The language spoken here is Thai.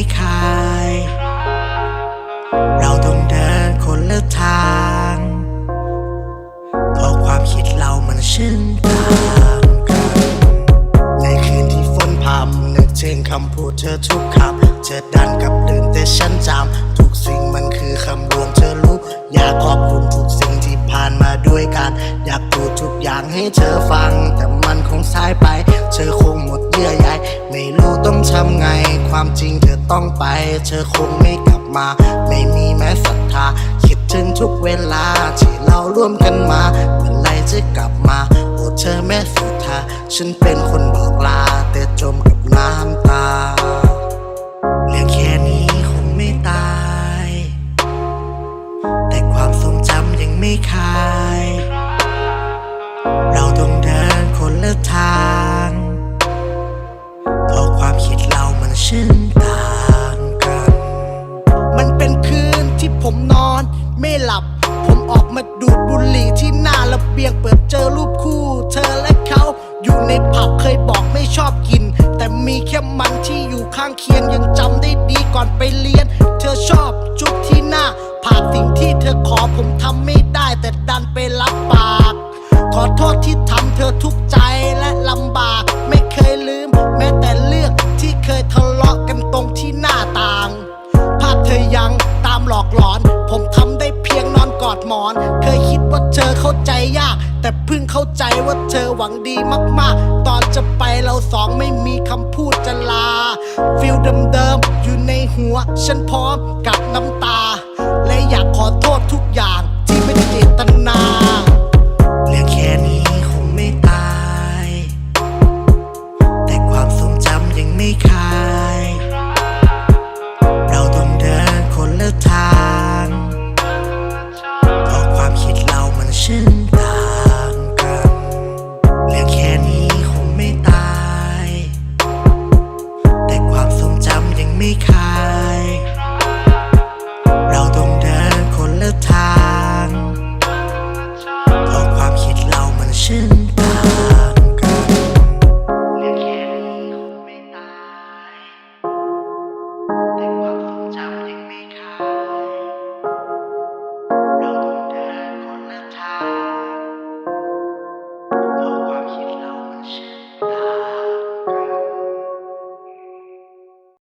ไม่คาย เราต้องเดินคนละทางเพราะความคิดเรามันชื่นตางกันในคืนที่ฝนพำนึกถึงคำพูดเธอทุกคำเธอดันกับเดินแต่ฉันจำทุกสิ่งมันคือคำรวมเธอรู้ อยากขอบคุณทุกสิ่งที่ผ่านมาด้วยกัน อยากพูดทุกอย่างให้เธอฟังแต่ มันคงสายไป เธอคงหมดเยื่อใยไม่รู้ต้องทำไง ความจริงเธอต้องไป เธอคงไม่กลับมา ไม่มีแม้ศรัทธา คิดถึงทุกเวลาที่เราร่วมกันมาเมื่อไหรจะกลับมาโอ้เธอแม่สุธาฉันเป็นคนบอกลา แต่จมกับน้ำตาเรื่องแค่นี้คงไม่ตาย แต่ความทรงจำยังไม่คาย ทางเพราะความคิดเรามันชื่นต่างกัน มันเป็นคืนที่ผมนอน ไม่หลับ ผมออกมาดูดบุหรี่ที่หน้าระเบียงเปิดเจอรูปคู่ เธอและเขาอยู่ในผับเคยบอกไม่ชอบกิน แต่มีแค่มันที่อยู่ข้างเคียงยังจำได้ดีก่อนไปเรียน เธอชอบจุ๊บที่หน้าผากสิ่งที่เธอขอผมทำไม่ได้แต่ดันไปรับปาก ขอโทษที่ทำเธอทุกข์ อดหมอน เคยคิดว่าเธอเข้าใจยาก แต่เพิ่งเข้าใจว่าเธอหวังดีมากๆ ตอนจะไปเราสองไม่มีคำพูดจะลา ฟิลเดิมๆอยู่ในหัว ฉันพร้อมกับน้ำตา